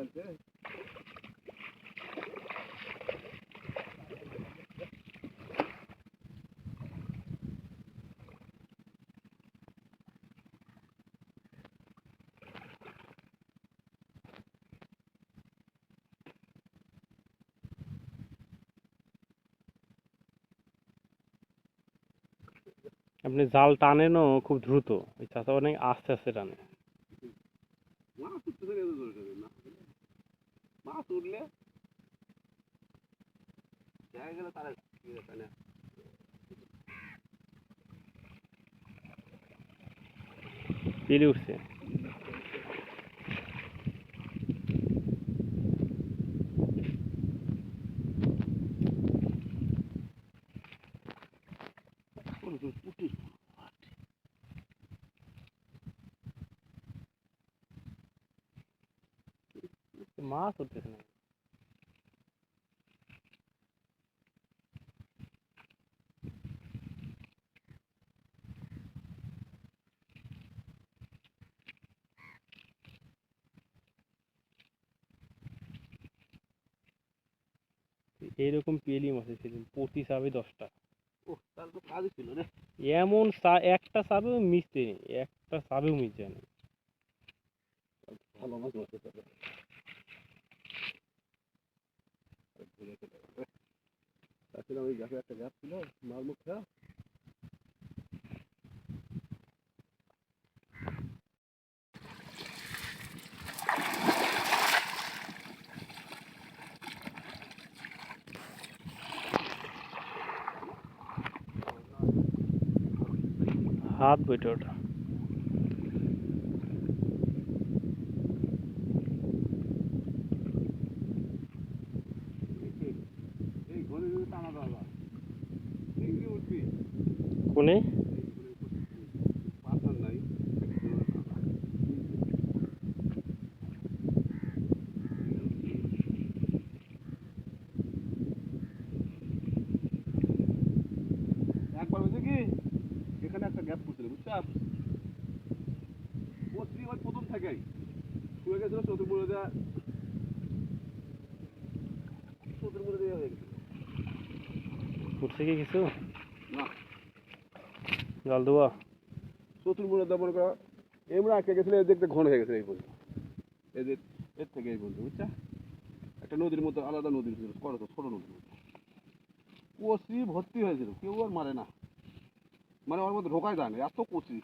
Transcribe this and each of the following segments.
আনছে আপনি জাল টানেনও খুব দ্রুত। ওই চাচা অনেক আস্তে আস্তে টানে। মাছ উঠতেছে কেন জোরে জোরে না মাছ উঠলে দেখা গেলে তারা কি তাই না পেলে উঠছে মাছ উঠতেছে না এইরকম পেলি মাছ সেদিন প্রতি সাবে দশটা। ও তার তো কাজই ছিল রে। এমন একটা চাবেও মিশতে নেই একটা চাবেও মিশছে না ভালো মাছ পারে ঘুরে চলে গেল তাছাড়া ওই গাছে একটা গাছ ছিল মার মুখ খাওয়া হাত বইটা ওটা এই ঘরে যদি টানা দেওয়া যায় চিংড়ি উঠবি কোনে? একবার হয়েছে কি? এখানে একটা গ্যাপ পড়ছিল বুঝছ? পত্রি ওই প্রথম থেকেই। শুয়ে গেছিল চতুর্মুড়ে দেওয়া হয়ে গেছিল উঠছে কি কিছু। না। জল দেওয়া দেওয়া মনে করো। এমনি আটকে গেছিল দেখতে ঘন হয়ে গেছে এই পর্যন্ত। এদের এর থেকে এই পর্যন্ত বুঝছা? একটা নদীর মতো আলাদা নদী ছিল কত ছোট নদীর মতো। কচি ভর্তি হয়েছিল কেউ আর মারে না। মানে ওর মধ্যে ঢোকাই যায় না এত কচি।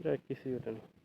এটা কিছুই ওঠে না।